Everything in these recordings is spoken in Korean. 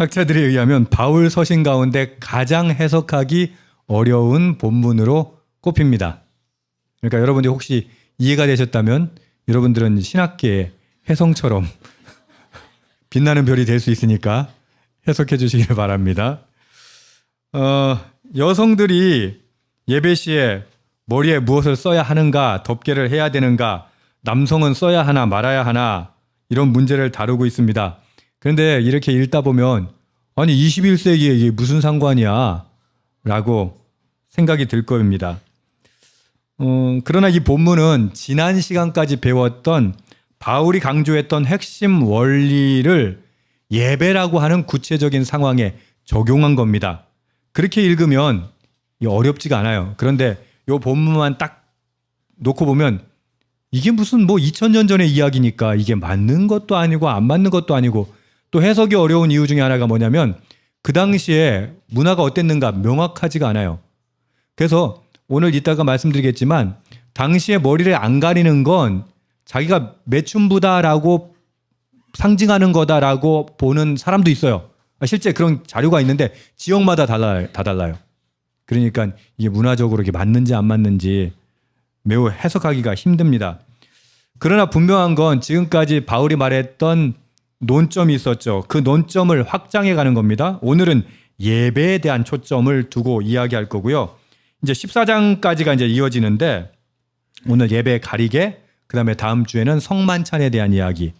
학자들에 의하면 바울 서신 가운데 가장 해석하기 어려운 본문으로 꼽힙니다. 그러니까 여러분들이 혹시 이해가 되셨다면 여러분들은 신학계의 혜성처럼 빛나는 별이 될 수 있으니까 해석해 주시기를 바랍니다. 어, 여성들이 예배 시에 머리에 무엇을 써야 하는가, 덮개를 해야 되는가, 남성은 써야 하나 말아야 하나 이런 문제를 다루고 있습니다. 그런데 이렇게 읽다 보면 아니 21세기에 이게 무슨 상관이야? 라고 생각이 들 겁니다. 어, 그러나 이 본문은 지난 시간까지 배웠던 바울이 강조했던 핵심 원리를 예배라고 하는 구체적인 상황에 적용한 겁니다. 그렇게 읽으면 이 어렵지가 않아요. 그런데 이 본문만 딱 놓고 보면 이게 무슨 뭐 2000년 전의 이야기니까 이게 맞는 것도 아니고 안 맞는 것도 아니고 또 해석이 어려운 이유 중에 하나가 뭐냐면 그 당시에 문화가 어땠는가 명확하지가 않아요. 그래서 오늘 이따가 말씀드리겠지만 당시에 머리를 안 가리는 건 자기가 매춘부다라고 상징하는 거다라고 보는 사람도 있어요. 아, 실제 그런 자료가 있는데 지역마다 달라요. 다 달라요. 그러니까 이게 문화적으로 이게 맞는지 안 맞는지 매우 해석하기가 힘듭니다. 그러나 분명한 건 지금까지 바울이 말했던 논점이 있었죠. 그 논점을 확장해 가는 겁니다. 오늘은 예배에 대한 초점을 두고 이야기할 거고요. 이제 14장까지가 이제 이어지는데 오늘 예배 가리개, 그 다음에 다음 주에는 성만찬에 대한 이야기,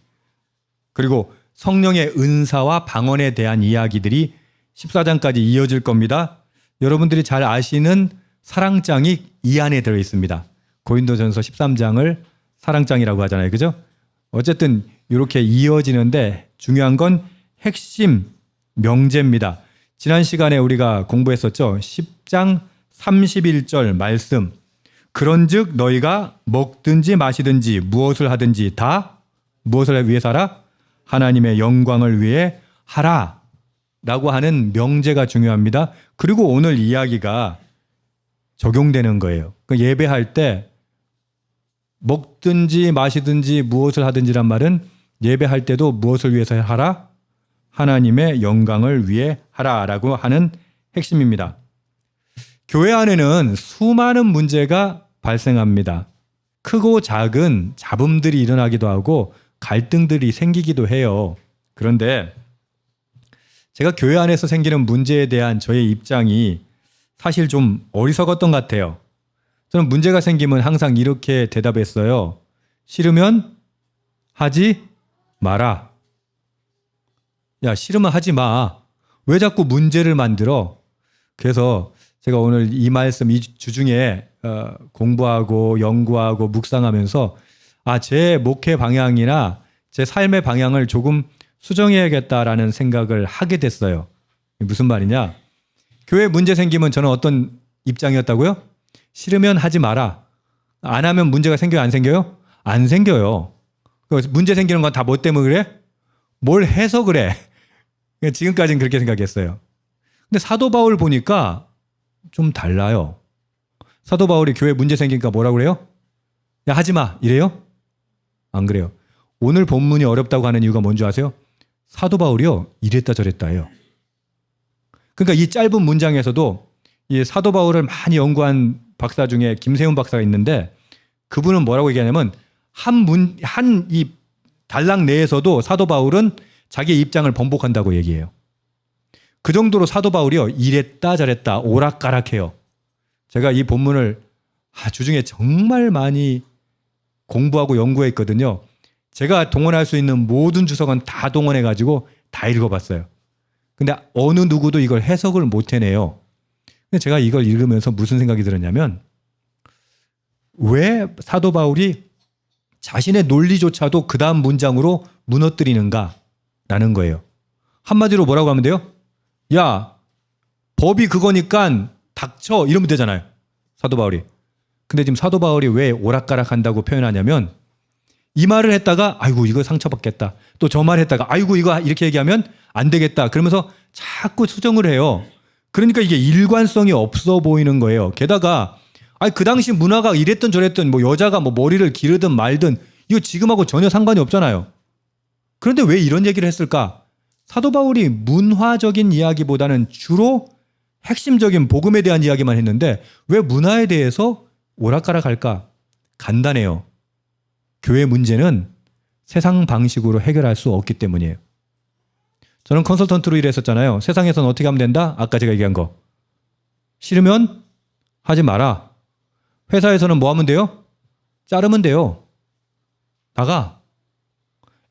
그리고 성령의 은사와 방언에 대한 이야기들이 14장까지 이어질 겁니다. 여러분들이 잘 아시는 사랑장이 이 안에 들어 있습니다. 고린도전서 13장을 사랑장이라고 하잖아요. 그죠? 어쨌든 이렇게 이어지는데 중요한 건 핵심 명제입니다. 지난 시간에 우리가 공부했었죠. 10장 31절 말씀. 그런즉 너희가 먹든지 마시든지 무엇을 하든지 다 무엇을 위해 살아? 하나님의 영광을 위해 하라. 라고 하는 명제가 중요합니다. 그리고 오늘 이야기가 적용되는 거예요. 그 예배할 때 먹든지 마시든지 무엇을 하든지란 말은 예배할 때도 무엇을 위해서 하라? 하나님의 영광을 위해 하라라고 하는 핵심입니다. 교회 안에는 수많은 문제가 발생합니다. 크고 작은 잡음들이 일어나기도 하고 갈등들이 생기기도 해요. 그런데 제가 교회 안에서 생기는 문제에 대한 저의 입장이 사실 좀 어리석었던 것 같아요. 저는 문제가 생기면 항상 이렇게 대답했어요. 싫으면 하지 마라. 야, 싫으면 하지 마. 왜 자꾸 문제를 만들어? 그래서 제가 오늘 이 말씀 이 주중에 어, 공부하고 연구하고 묵상하면서 아, 제 목회 방향이나 제 삶의 방향을 조금 수정해야겠다라는 생각을 하게 됐어요. 무슨 말이냐? 교회 문제 생기면 저는 어떤 입장이었다고요? 싫으면 하지 마라. 안 하면 문제가 생겨요? 안 생겨요? 안 생겨요. 그 문제 생기는 건 다 뭐 때문에 그래? 뭘 해서 그래? 지금까지는 그렇게 생각했어요. 근데 사도 바울 보니까 좀 달라요. 사도 바울이 교회 문제 생기니까 뭐라고 그래요? 야, 하지 마. 이래요? 안 그래요. 오늘 본문이 어렵다고 하는 이유가 뭔지 아세요? 사도 바울이요. 이랬다 저랬다 해요. 그러니까 이 짧은 문장에서도 이 사도 바울을 많이 연구한 박사 중에 김세훈 박사가 있는데 그분은 뭐라고 얘기하냐면 한 문, 한 이 단락 내에서도 사도 바울은 자기의 입장을 번복한다고 얘기해요. 그 정도로 사도 바울이요. 이랬다 저랬다 오락가락해요. 제가 이 본문을 아, 주중에 정말 많이 공부하고 연구했거든요. 제가 동원할 수 있는 모든 주석은 다 동원해가지고 다 읽어봤어요. 근데 어느 누구도 이걸 해석을 못 해내요. 근데 제가 이걸 읽으면서 무슨 생각이 들었냐면 왜 사도 바울이 자신의 논리조차도 그 다음 문장으로 무너뜨리는가라는 거예요. 한마디로 뭐라고 하면 돼요? 야, 법이 그거니까 닥쳐 이러면 되잖아요. 사도 바울이. 근데 지금 사도 바울이 왜 오락가락 한다고 표현하냐면 이 말을 했다가 아이고 이거 상처받겠다. 또 저 말 했다가 아이고 이거 이렇게 얘기하면 안 되겠다. 그러면서 자꾸 수정을 해요. 그러니까 이게 일관성이 없어 보이는 거예요. 게다가 아니 그 당시 문화가 이랬든 저랬든 뭐 여자가 뭐 머리를 기르든 말든 이거 지금하고 전혀 상관이 없잖아요. 그런데 왜 이런 얘기를 했을까? 사도 바울이 문화적인 이야기보다는 주로 핵심적인 복음에 대한 이야기만 했는데 왜 문화에 대해서 오락가락 할까? 간단해요. 교회 문제는 세상 방식으로 해결할 수 없기 때문이에요. 저는 컨설턴트로 일했었잖아요. 세상에서는 어떻게 하면 된다? 아까 제가 얘기한 거. 싫으면 하지 마라. 회사에서는 뭐 하면 돼요? 자르면 돼요. 나가.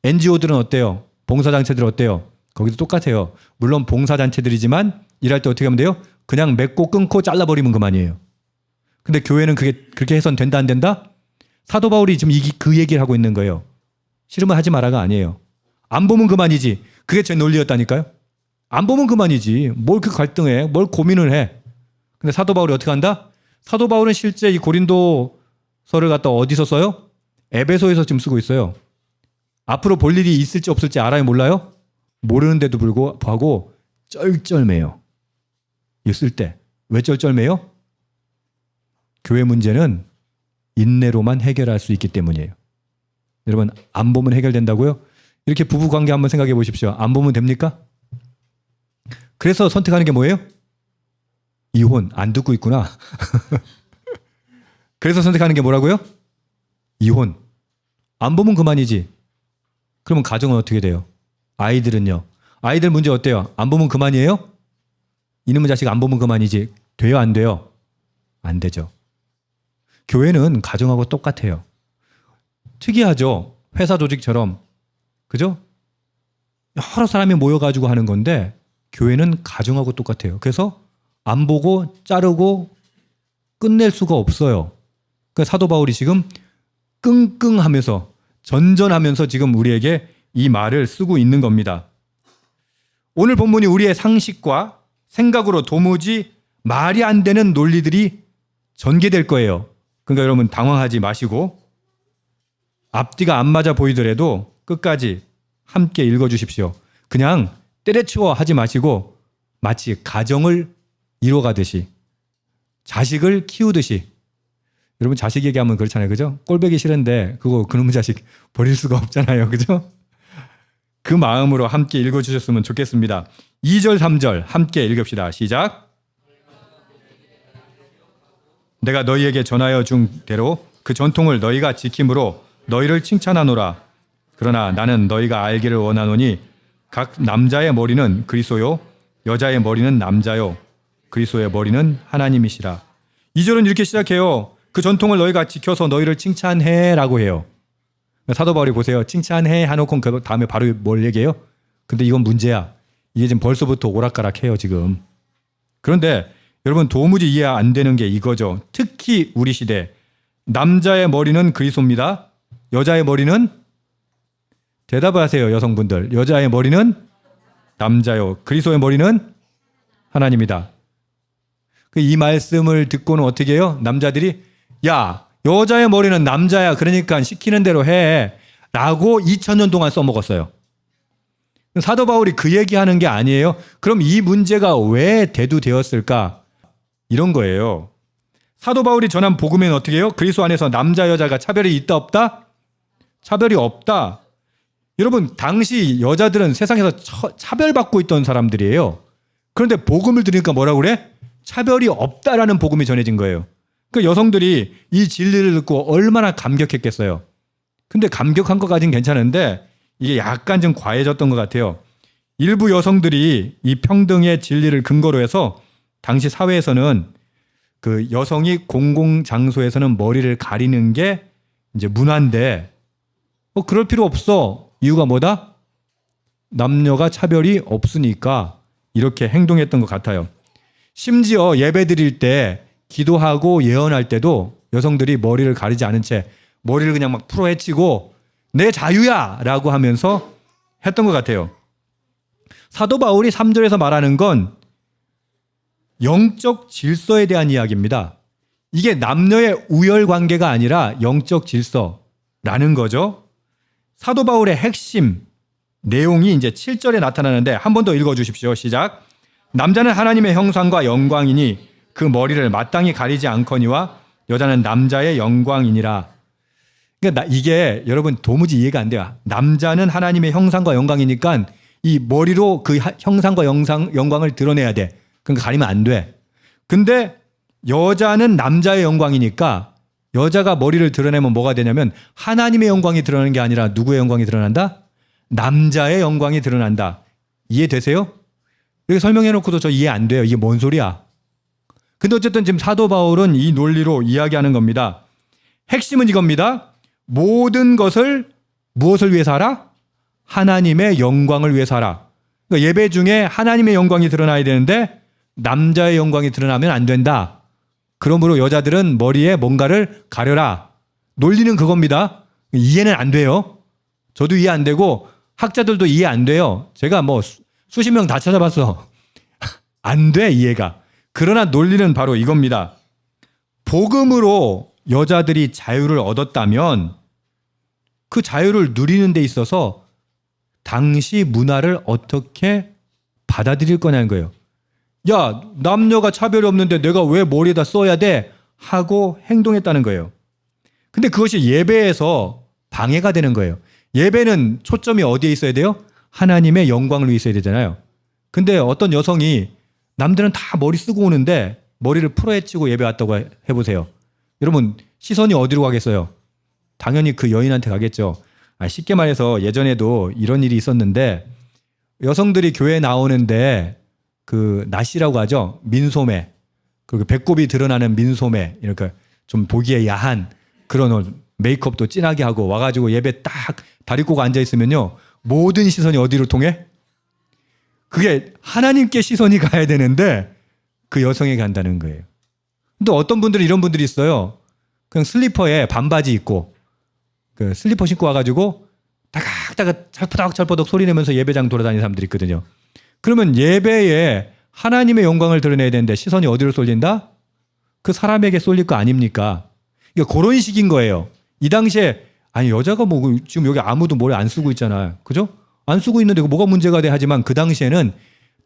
NGO들은 어때요? 봉사단체들 어때요? 거기도 똑같아요. 물론 봉사단체들이지만 일할 때 어떻게 하면 돼요? 그냥 맺고 끊고 잘라버리면 그만이에요. 근데 교회는 그게 그렇게 해선 된다 안 된다? 사도 바울이 지금 이, 그 얘기를 하고 있는 거예요. 싫으면 하지 마라가 아니에요. 안 보면 그만이지. 그게 제 논리였다니까요. 안 보면 그만이지. 뭘 그 갈등해? 뭘 고민을 해? 근데 사도 바울이 어떻게 한다? 사도 바울은 실제 이 고린도서를 갖다 어디서 써요? 에베소에서 지금 쓰고 있어요. 앞으로 볼 일이 있을지 없을지 알아요? 몰라요? 모르는데도 불구하고 쩔쩔매요. 쓸 때. 왜 쩔쩔매요? 교회 문제는 인내로만 해결할 수 있기 때문이에요. 여러분, 안 보면 해결된다고요? 이렇게 부부 관계 한번 생각해 보십시오. 안 보면 됩니까? 그래서 선택하는 게 뭐예요? 이혼. 안 듣고 있구나. 그래서 선택하는 게 뭐라고요? 이혼. 안 보면 그만이지. 그러면 가정은 어떻게 돼요? 아이들은요? 아이들 문제 어때요? 안 보면 그만이에요? 이놈의 자식 안 보면 그만이지. 돼요? 안 돼요? 안 되죠. 교회는 가정하고 똑같아요. 특이하죠? 회사 조직처럼. 그죠? 여러 사람이 모여가지고 하는 건데, 교회는 가정하고 똑같아요. 그래서 안 보고 자르고 끝낼 수가 없어요. 그 사도 바울이 지금 끙끙하면서 전전하면서 지금 우리에게 이 말을 쓰고 있는 겁니다. 오늘 본문이 우리의 상식과 생각으로 도무지 말이 안 되는 논리들이 전개될 거예요. 그러니까 여러분 당황하지 마시고 앞뒤가 안 맞아 보이더라도 끝까지 함께 읽어 주십시오. 그냥 때려치워 하지 마시고 마치 가정을 이뤄가듯이 자식을 키우듯이 여러분 자식 얘기하면 그렇잖아요. 그죠? 꼴배기 싫은데 그거 그놈의 자식 버릴 수가 없잖아요. 그죠? 그 마음으로 함께 읽어 주셨으면 좋겠습니다. 2절 3절 함께 읽읍시다. 시작. 내가 너희에게 전하여 준 대로 그 전통을 너희가 지킴으로 너희를 칭찬하노라. 그러나 나는 너희가 알기를 원하노니 각 남자의 머리는 그리스도요 여자의 머리는 남자요 그리스도의 머리는 하나님이시라. 2절은 이렇게 시작해요. 그 전통을 너희가 지켜서 너희를 칭찬해라고 해요. 사도 바울이 보세요. 칭찬해 하놓고 그 다음에 바로 뭘 얘기해요? 근데 이건 문제야. 이게 지금 벌써부터 오락가락해요 지금. 그런데 여러분 도무지 이해 안 되는 게 이거죠. 특히 우리 시대 남자의 머리는 그리스도입니다. 여자의 머리는 대답을 하세요 여성분들. 여자의 머리는 남자요. 그리스도의 머리는 하나님이다. 그이 말씀을 듣고는 어떻게 해요? 남자들이 야 여자의 머리는 남자야. 그러니까 시키는 대로 해. 라고 2000년 동안 써먹었어요. 사도 바울이 그 얘기하는 게 아니에요. 그럼 이 문제가 왜 대두되었을까? 이런 거예요. 사도 바울이 전한 복음에는 어떻게 해요? 그리스도 안에서 남자 여자가 차별이 있다 없다? 차별이 없다. 여러분 당시 여자들은 세상에서 처, 차별받고 있던 사람들이에요. 그런데 복음을 들으니까 뭐라고 그래? 차별이 없다라는 복음이 전해진 거예요. 그 여성들이 이 진리를 듣고 얼마나 감격했겠어요. 근데 감격한 것까지는 괜찮은데 이게 약간 좀 과해졌던 것 같아요. 일부 여성들이 이 평등의 진리를 근거로 해서 당시 사회에서는 그 여성이 공공 장소에서는 머리를 가리는 게 이제 문화인데 뭐 그럴 필요 없어. 이유가 뭐다? 남녀가 차별이 없으니까 이렇게 행동했던 것 같아요. 심지어 예배 드릴 때 기도하고 예언할 때도 여성들이 머리를 가리지 않은 채 머리를 그냥 막 풀어 헤치고 내 자유야! 라고 하면서 했던 것 같아요. 사도 바울이 3절에서 말하는 건 영적 질서에 대한 이야기입니다. 이게 남녀의 우열 관계가 아니라 영적 질서라는 거죠. 사도 바울의 핵심 내용이 이제 7절에 나타나는데 한 번 더 읽어 주십시오. 시작. 남자는 하나님의 형상과 영광이니 그 머리를 마땅히 가리지 않거니와 여자는 남자의 영광이니라. 그러니까 이게 여러분 도무지 이해가 안 돼요. 남자는 하나님의 형상과 영광이니까 이 머리로 그 하- 형상과 영상 영광을 드러내야 돼. 그러니까 가리면 안 돼. 근데 여자는 남자의 영광이니까 여자가 머리를 드러내면 뭐가 되냐면 하나님의 영광이 드러나는 게 아니라 누구의 영광이 드러난다? 남자의 영광이 드러난다. 이해되세요? 이렇게 설명해 놓고도 저 이해 안 돼요. 이게 뭔 소리야? 근데 어쨌든 지금 사도 바울은 이 논리로 이야기하는 겁니다. 핵심은 이겁니다. 모든 것을 무엇을 위해서 하라? 하나님의 영광을 위해서 하라. 그러니까 예배 중에 하나님의 영광이 드러나야 되는데 남자의 영광이 드러나면 안 된다. 그러므로 여자들은 머리에 뭔가를 가려라. 논리는 그겁니다. 이해는 안 돼요. 저도 이해 안 되고 학자들도 이해 안 돼요. 제가 뭐 수- 수십 명 다 찾아봤어. 안 돼, 이해가. 그러나 논리는 바로 이겁니다. 복음으로 여자들이 자유를 얻었다면 그 자유를 누리는 데 있어서 당시 문화를 어떻게 받아들일 거냐는 거예요. 야, 남녀가 차별이 없는데 내가 왜 머리에다 써야 돼? 하고 행동했다는 거예요. 근데 그것이 예배에서 방해가 되는 거예요. 예배는 초점이 어디에 있어야 돼요? 하나님의 영광을 위해 있어야 되잖아요. 근데 어떤 여성이 남들은 다 머리 쓰고 오는데 머리를 풀어헤치고 예배 왔다고 해- 해보세요. 여러분 시선이 어디로 가겠어요? 당연히 그 여인한테 가겠죠. 아, 쉽게 말해서 예전에도 이런 일이 있었는데 여성들이 교회 나오는데 그 나시라고 하죠. 민소매 그리고 배꼽이 드러나는 민소매 이렇게 좀 보기에 야한 그런 옷, 메이크업도 진하게 하고 와가지고 예배 딱 다리 꼬고 앉아 있으면요 모든 시선이 어디로 통해? 그게 하나님께 시선이 가야 되는데 그 여성에게 간다는 거예요. 근데 어떤 분들은 이런 분들이 있어요. 그냥 슬리퍼에 반바지 입고 그 슬리퍼 신고 와가지고 다각다각 찰퍼덕찰퍼덕 소리 내면서 예배장 돌아다니는 사람들이 있거든요. 그러면 예배에 하나님의 영광을 드러내야 되는데 시선이 어디로 쏠린다? 그 사람에게 쏠릴 거 아닙니까? 그러니까 그런 식인 거예요. 이 당시에 아니 여자가 뭐 지금 여기 아무도 머리 안 쓰고 있잖아요. 그죠? 안 쓰고 있는데 그 뭐가 문제가 돼 하지만 그 당시에는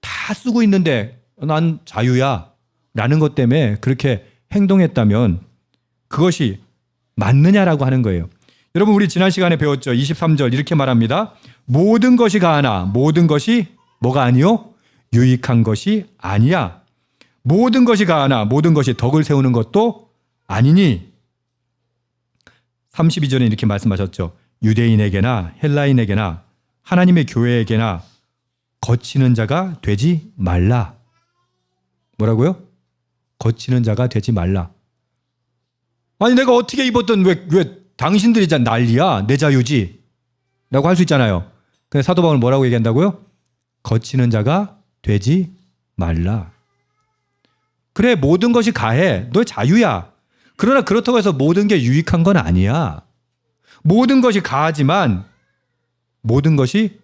다 쓰고 있는데 난 자유야 라는 것 때문에 그렇게 행동했다면 그것이 맞느냐라고 하는 거예요. 여러분 우리 지난 시간에 배웠죠. 23절 이렇게 말합니다. 모든 것이 가하나 모든 것이 뭐가 아니요? 유익한 것이 아니야. 모든 것이 가하나 모든 것이 덕을 세우는 것도 아니니 32절에 이렇게 말씀하셨죠. 유대인에게나 헬라인에게나 하나님의 교회에게나 거치는 자가 되지 말라. 뭐라고요? 거치는 자가 되지 말라. 아니 내가 어떻게 입었든 왜, 왜 당신들이 자 난리야 내 자유지 라고 할 수 있잖아요. 근데 사도 바울 뭐라고 얘기한다고요? 거치는 자가 되지 말라. 그래 모든 것이 가해 너 자유야. 그러나 그렇다고 해서 모든 게 유익한 건 아니야. 모든 것이 가하지만 모든 것이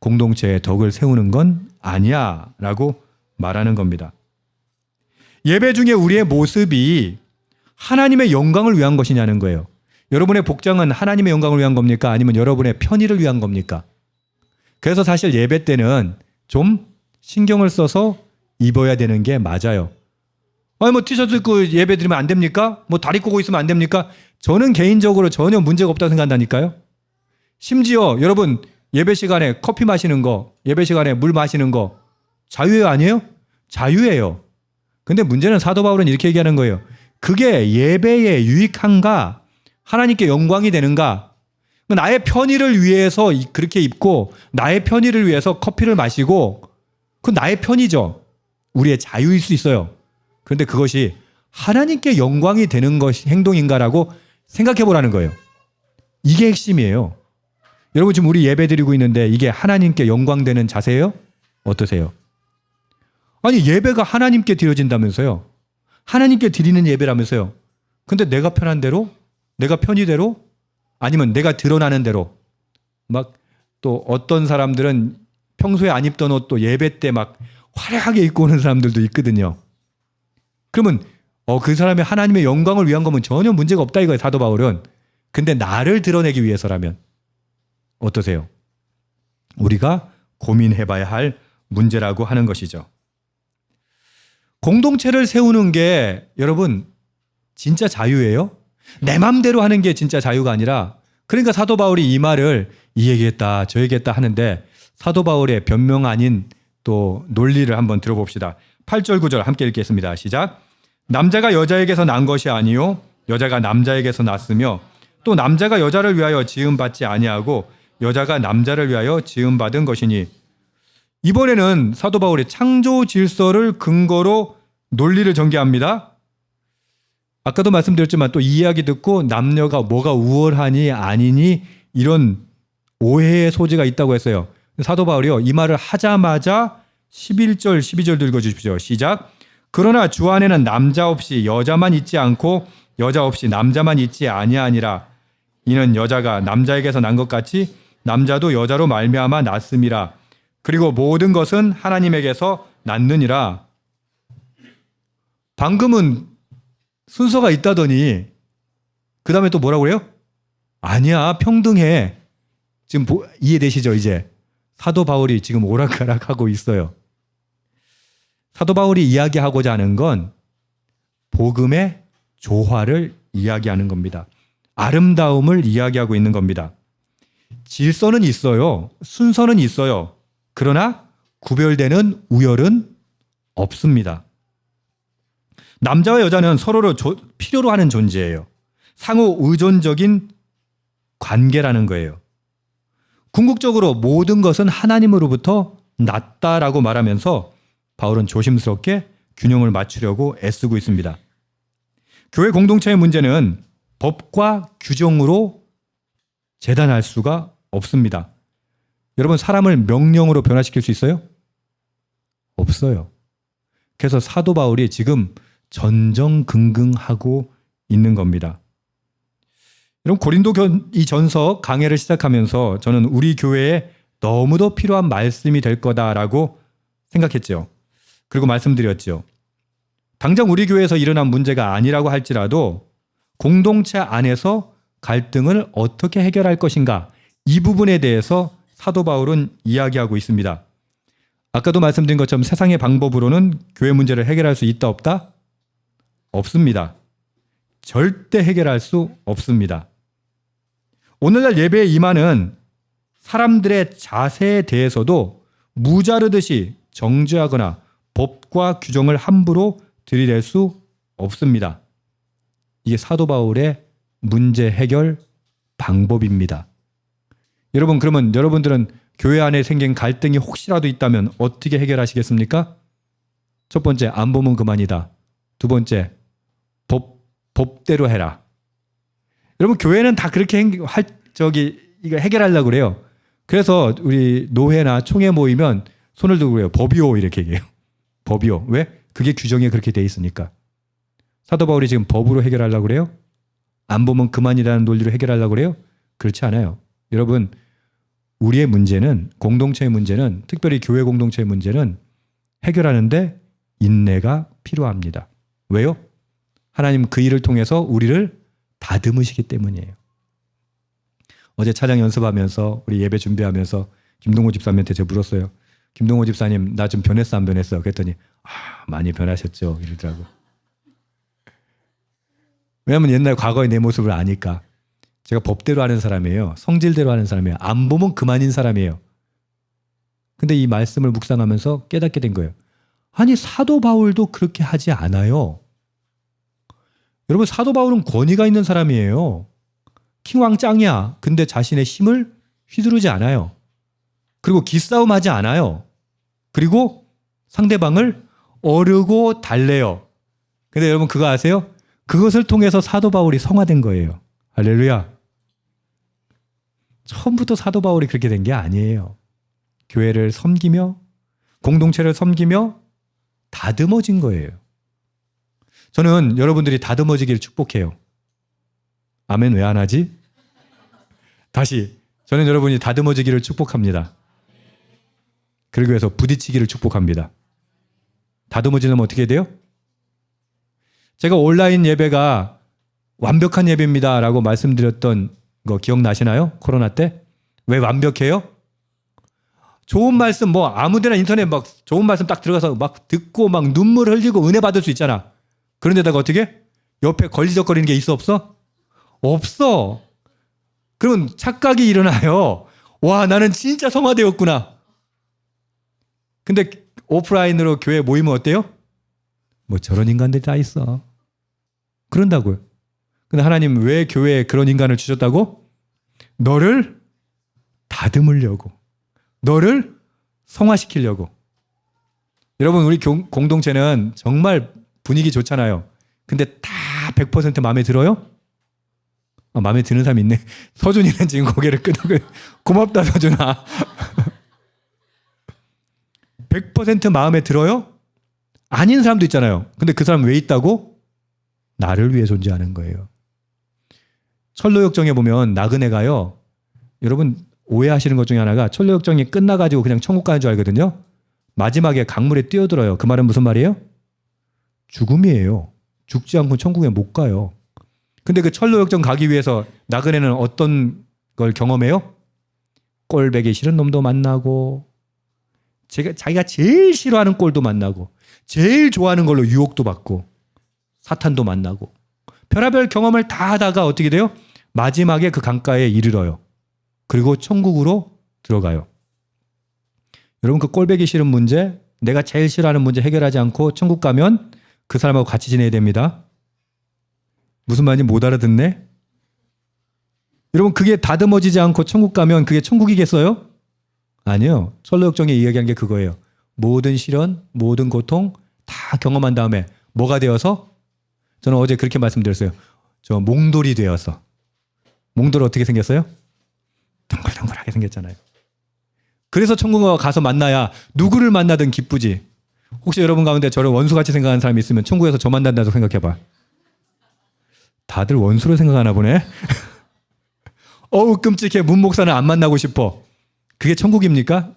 공동체의 덕을 세우는 건 아니야. 라고 말하는 겁니다. 예배 중에 우리의 모습이 하나님의 영광을 위한 것이냐는 거예요. 여러분의 복장은 하나님의 영광을 위한 겁니까? 아니면 여러분의 편의를 위한 겁니까? 그래서 사실 예배 때는 좀 신경을 써서 입어야 되는 게 맞아요. 아니 뭐 티셔츠 입고 예배 드리면 안 됩니까? 뭐 다리 꼬고 있으면 안 됩니까? 저는 개인적으로 전혀 문제가 없다고 생각한다니까요. 심지어 여러분 예배 시간에 커피 마시는 거, 예배 시간에 물 마시는 거 자유예요 아니에요? 자유예요. 근데 문제는 사도 바울은 이렇게 얘기하는 거예요. 그게 예배에 유익한가? 하나님께 영광이 되는가? 나의 편의를 위해서 이- 그렇게 입고 나의 편의를 위해서 커피를 마시고 그건 나의 편의죠. 우리의 자유일 수 있어요. 그런데 그것이 하나님께 영광이 되는 것이 행동인가라고 생각해 보라는 거예요. 이게 핵심이에요. 여러분 지금 우리 예배 드리고 있는데 이게 하나님께 영광 되는 자세예요? 어떠세요? 아니 예배가 하나님께 드려진다면서요. 하나님께 드리는 예배라면서요. 근데 내가 편한 대로 내가 편의대로 아니면 내가 드러나는 대로 막 또 어떤 사람들은 평소에 안 입던 옷도 예배 때 막 화려하게 입고 오는 사람들도 있거든요. 그러면 어 그 사람이 하나님의 영광을 위한 거면 전혀 문제가 없다 이거예요 사도 바울은. 근데 나를 드러내기 위해서라면 어떠세요? 우리가 고민해 봐야 할 문제라고 하는 것이죠. 공동체를 세우는 게 여러분 진짜 자유예요? 내 맘대로 하는 게 진짜 자유가 아니라 그러니까 사도 바울이 이 말을 이 얘기했다 저 얘기했다 하는데 사도 바울의 변명 아닌 또 논리를 한번 들어봅시다. 8절 9절 함께 읽겠습니다. 시작. 남자가 여자에게서 난 것이 아니요 여자가 남자에게서 났으며 또 남자가 여자를 위하여 지음 받지 아니하고 여자가 남자를 위하여 지음 받은 것이니 이번에는 사도 바울이 창조 질서를 근거로 논리를 전개합니다. 아까도 말씀드렸지만 또이 이야기 듣고 남녀가 뭐가 우월하니 아니니 이런 오해의 소지가 있다고 했어요. 사도 바울이요. 이 말을 하자마자 11절 12절 읽어 주십시오. 시작. 그러나 주 안에는 남자 없이 여자만 있지 않고 여자 없이 남자만 있지 아니하니라. 이는 여자가 남자에게서 난 것 같이 남자도 여자로 말미암아 났음이라. 그리고 모든 것은 하나님에게서 났느니라. 방금은 순서가 있다더니 그 다음에 또 뭐라고 그래요? 아니야 평등해. 지금 보- 이해되시죠 이제 사도 바울이 지금 오락가락하고 있어요. 사도 바울이 이야기하고자 하는 건 복음의 조화를 이야기하는 겁니다. 아름다움을 이야기하고 있는 겁니다. 질서는 있어요. 순서는 있어요. 그러나 구별되는 우열은 없습니다. 남자와 여자는 서로를 조- 필요로 하는 존재예요. 상호 의존적인 관계라는 거예요. 궁극적으로 모든 것은 하나님으로부터 났다라고 말하면서 바울은 조심스럽게 균형을 맞추려고 애쓰고 있습니다. 교회 공동체의 문제는 법과 규정으로 재단할 수가 없습니다. 여러분 사람을 명령으로 변화시킬 수 있어요? 없어요. 그래서 사도 바울이 지금 전정긍긍하고 있는 겁니다. 여러분 고린도 견- 이 전서 강해를 시작하면서 저는 우리 교회에 너무도 필요한 말씀이 될 거다라고 생각했죠. 그리고 말씀드렸죠. 당장 우리 교회에서 일어난 문제가 아니라고 할지라도 공동체 안에서 갈등을 어떻게 해결할 것인가 이 부분에 대해서 사도 바울은 이야기하고 있습니다. 아까도 말씀드린 것처럼 세상의 방법으로는 교회 문제를 해결할 수 있다 없다? 없습니다. 절대 해결할 수 없습니다. 오늘날 예배의 임하는 사람들의 자세에 대해서도 무자르듯이 정죄하거나 법과 규정을 함부로 들이댈 수 없습니다. 이게 사도 바울의 문제 해결 방법입니다. 여러분 그러면 여러분들은 교회 안에 생긴 갈등이 혹시라도 있다면 어떻게 해결하시겠습니까? 첫 번째 안 보면 그만이다. 두 번째 법 법대로 해라. 여러분 교회는 다 그렇게 행, 할 저기 이거 해결하려고 그래요. 그래서 우리 노회나 총회 모이면 손을 들고 그래요. 법이요 이렇게 얘기해요. 법이요. 왜? 그게 규정에 그렇게 돼 있으니까. 사도 바울이 지금 법으로 해결하려고 그래요? 안 보면 그만이라는 논리로 해결하려고 그래요? 그렇지 않아요. 여러분 우리의 문제는 공동체의 문제는 특별히 교회 공동체의 문제는 해결하는데 인내가 필요합니다. 왜요? 하나님 그 일을 통해서 우리를 다듬으시기 때문이에요. 어제 차장 연습하면서 우리 예배 준비하면서 김동호 집사님한테 제가 물었어요. 김동호 집사님 나 좀 변했어 안 변했어? 그랬더니 아 많이 변하셨죠 이러더라고. 왜냐하면 옛날 과거의 내 모습을 아니까 제가 법대로 하는 사람이에요. 성질대로 하는 사람이에요. 안 보면 그만인 사람이에요. 근데 이 말씀을 묵상하면서 깨닫게 된 거예요. 아니 사도 바울도 그렇게 하지 않아요. 여러분 사도 바울은 권위가 있는 사람이에요. 킹왕 짱이야. 근데 자신의 힘을 휘두르지 않아요. 그리고 기싸움 하지 않아요. 그리고 상대방을 어르고 달래요. 근데 여러분 그거 아세요? 그것을 통해서 사도 바울이 성화된 거예요. 할렐루야. 처음부터 사도 바울이 그렇게 된 게 아니에요. 교회를 섬기며 공동체를 섬기며 다듬어진 거예요. 저는 여러분들이 다듬어지기를 축복해요. 아멘 왜 안 하지? 다시 저는 여러분이 다듬어지기를 축복합니다. 그러기 위해서 부딪히기를 축복합니다. 다듬어지려면 어떻게 돼요? 제가 온라인 예배가 완벽한 예배입니다 라고 말씀드렸던 거 기억나시나요? 코로나 때? 왜 완벽해요? 좋은 말씀 뭐 아무 데나 인터넷 막 좋은 말씀 딱 들어가서 막 듣고 막 눈물 흘리고 은혜 받을 수 있잖아. 그런데다가 어떻게? 옆에 걸리적거리는 게 있어 없어? 없어. 그럼 착각이 일어나요. 와 나는 진짜 성화되었구나. 근데 오프라인으로 교회 모이면 어때요? 뭐 저런 인간들이 다 있어. 그런다고요. 근데 하나님 왜 교회에 그런 인간을 주셨다고? 너를 다듬으려고. 너를 성화시키려고. 여러분 우리 공- 공동체는 정말 분위기 좋잖아요. 근데 다 100% 마음에 들어요? 아, 마음에 드는 사람 있네. 서준이는 지금 고개를 끄덕여. 고맙다 서준아. 100% 마음에 들어요? 아닌 사람도 있잖아요. 근데 그 사람 왜 있다고? 나를 위해 존재하는 거예요. 철로역정에 보면 나그네가요. 여러분 오해하시는 것 중에 하나가 철로역정이 끝나가지고 그냥 천국 가는 줄 알거든요. 마지막에 강물에 뛰어들어요. 그 말은 무슨 말이에요? 죽음이에요. 죽지 않고 천국에 못 가요. 근데 그 철로역정 가기 위해서 나그네는 어떤 걸 경험해요? 꼴배기 싫은 놈도 만나고 제가 자기가 제일 싫어하는 꼴도 만나고 제일 좋아하는 걸로 유혹도 받고 사탄도 만나고 별하별 경험을 다 하다가 어떻게 돼요? 마지막에 그 강가에 이르러요. 그리고 천국으로 들어가요. 여러분 그 꼴배기 싫은 문제, 내가 제일 싫어하는 문제 해결하지 않고 천국 가면 그 사람하고 같이 지내야 됩니다. 무슨 말인지 못 알아듣네? 여러분 그게 다듬어지지 않고 천국 가면 그게 천국이겠어요? 아니요. 철로역정에 이야기한 게 그거예요. 모든 시련, 모든 고통 다 경험한 다음에 뭐가 되어서? 저는 어제 그렇게 말씀드렸어요. 저 몽돌이 되어서. 몽돌 어떻게 생겼어요? 동글동글하게 생겼잖아요. 그래서 천국에 가서 만나야 누구를 만나든 기쁘지. 혹시 여러분 가운데 저를 원수같이 생각하는 사람이 있으면 천국에서 저 만난다고 생각해봐. 다들 원수로 생각하나 보네. 어우 끔찍해. 문 목사는 안 만나고 싶어. 그게 천국입니까?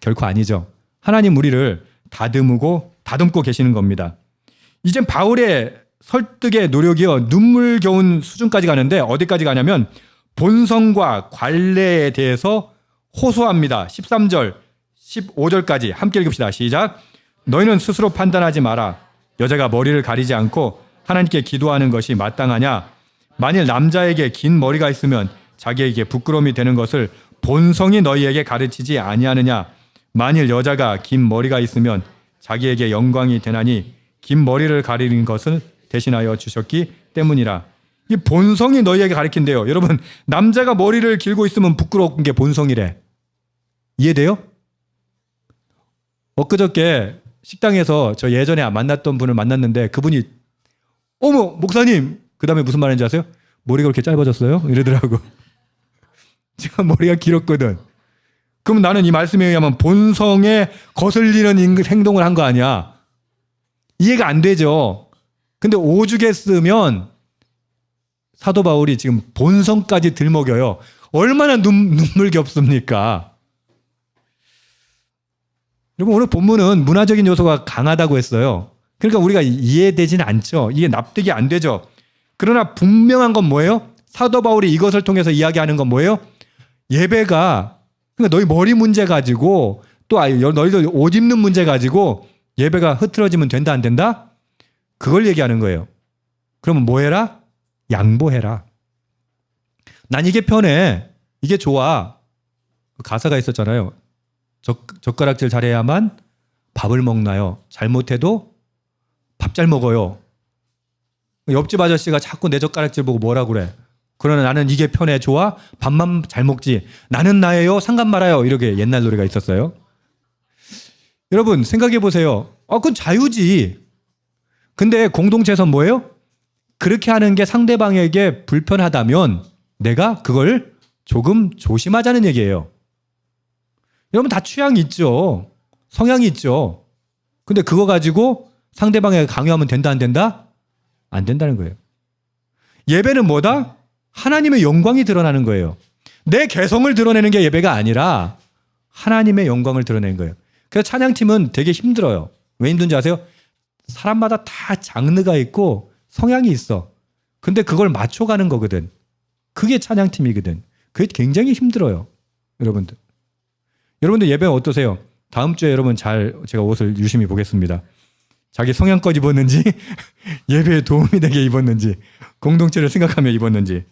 결코 아니죠. 하나님 우리를 다듬고 다듬고 계시는 겁니다. 이젠 바울의 설득의 노력이요 눈물겨운 수준까지 가는데 어디까지 가냐면 본성과 관례에 대해서 호소합니다. 13절, 15절까지 함께 읽읍시다. 시작. 너희는 스스로 판단하지 마라. 여자가 머리를 가리지 않고 하나님께 기도하는 것이 마땅하냐? 만일 남자에게 긴 머리가 있으면 자기에게 부끄러움이 되는 것을 본성이 너희에게 가르치지 아니하느냐? 만일 여자가 긴 머리가 있으면 자기에게 영광이 되나니 긴 머리를 가리는 것을 대신하여 주셨기 때문이라. 이 본성이 너희에게 가르친대요. 여러분, 남자가 머리를 길고 있으면 부끄러운 게 본성이래. 이해돼요? 엊그저께 식당에서 저 예전에 만났던 분을 만났는데 그분이 어머 목사님 그 다음에 무슨 말인지 아세요? 머리가 그렇게 짧아졌어요? 이러더라고. 제가 머리가 길었거든. 그럼 나는 이 말씀에 의하면 본성에 거슬리는 인- 행동을 한 거 아니야. 이해가 안 되죠. 근데 오죽에 쓰면 사도 바울이 지금 본성까지 들먹여요. 얼마나 눈, 눈물겹습니까? 여러분 오늘 본문은 문화적인 요소가 강하다고 했어요. 그러니까 우리가 이해되지는 않죠. 이게 납득이 안 되죠. 그러나 분명한 건 뭐예요? 사도 바울이 이것을 통해서 이야기하는 건 뭐예요? 예배가 그러니까 너희 머리 문제 가지고 또 아, 너희들 옷 입는 문제 가지고 예배가 흐트러지면 된다 안 된다? 그걸 얘기하는 거예요. 그러면 뭐 해라? 양보해라. 난 이게 편해. 이게 좋아. 그 가사가 있었잖아요. 젓, 젓가락질 잘해야만 밥을 먹나요? 잘못해도 밥 잘 먹어요. 옆집 아저씨가 자꾸 내 젓가락질 보고 뭐라 그래. 그러나 나는 이게 편해 좋아 밥만 잘 먹지 나는 나예요 상관 말아요 이렇게 옛날 노래가 있었어요. 여러분 생각해 보세요. 아 그건 자유지. 근데 공동체에서 뭐예요? 그렇게 하는 게 상대방에게 불편하다면 내가 그걸 조금 조심하자는 얘기예요. 여러분 다 취향이 있죠. 성향이 있죠. 근데 그거 가지고 상대방에게 강요하면 된다 안 된다? 안 된다는 거예요. 예배는 뭐다? 하나님의 영광이 드러나는 거예요. 내 개성을 드러내는 게 예배가 아니라 하나님의 영광을 드러내는 거예요. 그래서 찬양팀은 되게 힘들어요. 왜 힘든지 아세요? 사람마다 다 장르가 있고 성향이 있어. 근데 그걸 맞춰가는 거거든. 그게 찬양팀이거든. 그게 굉장히 힘들어요. 여러분들. 여러분들 예배 어떠세요? 다음 주에 여러분 잘 제가 옷을 유심히 보겠습니다. 자기 성향껏 입었는지 예배에 도움이 되게 입었는지 공동체를 생각하며 입었는지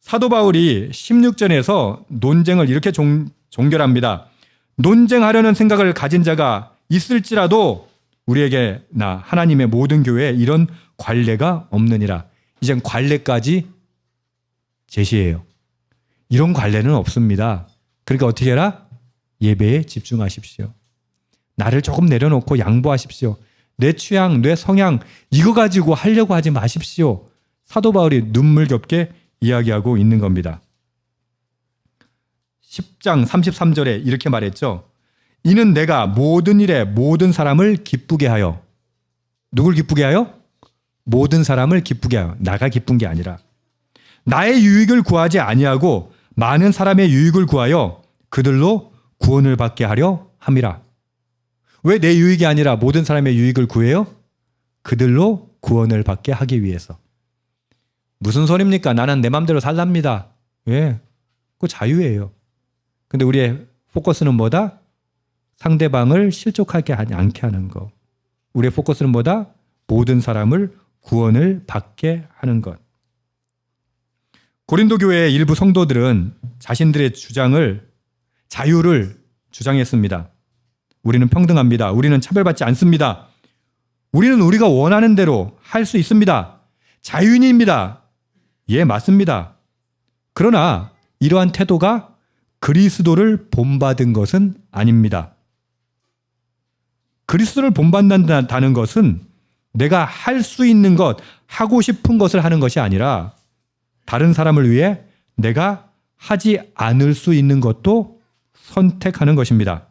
사도 바울이 16절에서 논쟁을 이렇게 종, 종결합니다. 논쟁하려는 생각을 가진 자가 있을지라도 우리에게 나 하나님의 모든 교회에 이런 관례가 없느니라. 이젠 관례까지 제시해요. 이런 관례는 없습니다. 그러니까 어떻게 해라? 예배에 집중하십시오. 나를 조금 내려놓고 양보하십시오. 내 취향, 내 성향 이거 가지고 하려고 하지 마십시오. 사도 바울이 눈물겹게 이야기하고 있는 겁니다. 10장 33절에 이렇게 말했죠. 이는 내가 모든 일에 모든 사람을 기쁘게 하여 누굴 기쁘게 하여? 모든 사람을 기쁘게 하여 나가 기쁜 게 아니라 나의 유익을 구하지 아니하고 많은 사람의 유익을 구하여 그들로 구원을 받게 하려 함이라. 왜 내 유익이 아니라 모든 사람의 유익을 구해요? 그들로 구원을 받게 하기 위해서. 무슨 소리입니까? 나는 내 맘대로 살랍니다. 왜? 그 자유예요. 근데 우리의 포커스는 뭐다? 상대방을 실족하게 하지 않게 하는 거. 우리의 포커스는 뭐다? 모든 사람을 구원을 받게 하는 것. 고린도 교회의 일부 성도들은 자신들의 주장을 자유를 주장했습니다. 우리는 평등합니다. 우리는 차별받지 않습니다. 우리는 우리가 원하는 대로 할 수 있습니다. 자유인입니다. 예, 맞습니다. 그러나 이러한 태도가 그리스도를 본받은 것은 아닙니다. 그리스도를 본받는다는 것은 내가 할 수 있는 것, 하고 싶은 것을 하는 것이 아니라 다른 사람을 위해 내가 하지 않을 수 있는 것도 선택하는 것입니다.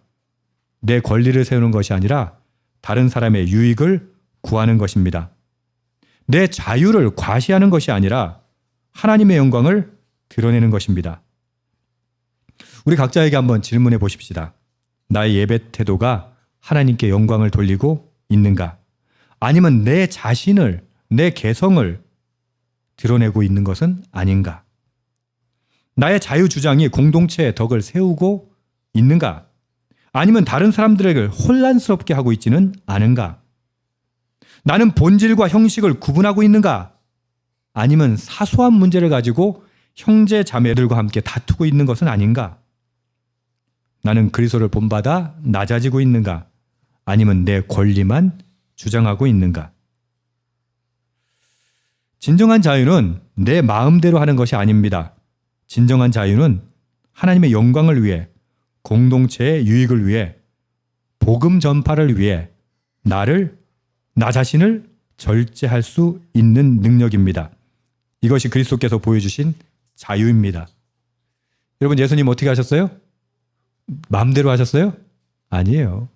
내 권리를 세우는 것이 아니라 다른 사람의 유익을 구하는 것입니다. 내 자유를 과시하는 것이 아니라 하나님의 영광을 드러내는 것입니다. 우리 각자에게 한번 질문해 보십시다. 나의 예배 태도가 하나님께 영광을 돌리고 있는가? 아니면 내 자신을, 내 개성을 드러내고 있는 것은 아닌가? 나의 자유 주장이 공동체의 덕을 세우고 있는가? 아니면 다른 사람들에게 혼란스럽게 하고 있지는 않은가? 나는 본질과 형식을 구분하고 있는가? 아니면 사소한 문제를 가지고 형제 자매들과 함께 다투고 있는 것은 아닌가? 나는 그리스도를 본받아 낮아지고 있는가? 아니면 내 권리만 주장하고 있는가? 진정한 자유는 내 마음대로 하는 것이 아닙니다. 진정한 자유는 하나님의 영광을 위해 공동체의 유익을 위해 복음 전파를 위해 나를 나 자신을 절제할 수 있는 능력입니다. 이것이 그리스도께서 보여주신 자유입니다. 여러분 예수님 어떻게 하셨어요? 마음대로 하셨어요? 아니에요.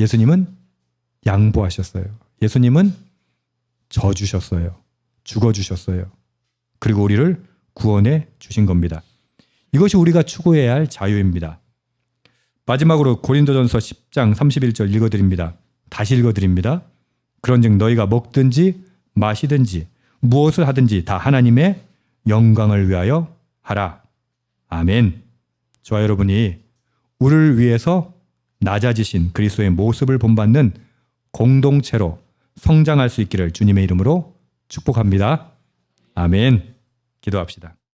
예수님은 양보하셨어요. 예수님은 져 주셨어요. 죽어 주셨어요. 그리고 우리를 구원해 주신 겁니다. 이것이 우리가 추구해야 할 자유입니다. 마지막으로 고린도전서 10장 31절 읽어드립니다. 다시 읽어드립니다. 그런즉 너희가 먹든지 마시든지 무엇을 하든지 다 하나님의 영광을 위하여 하라. 아멘. 저와 여러분이 우리를 위해서 낮아지신 그리스도의 모습을 본받는 공동체로 성장할 수 있기를 주님의 이름으로 축복합니다. 아멘. 기도합시다.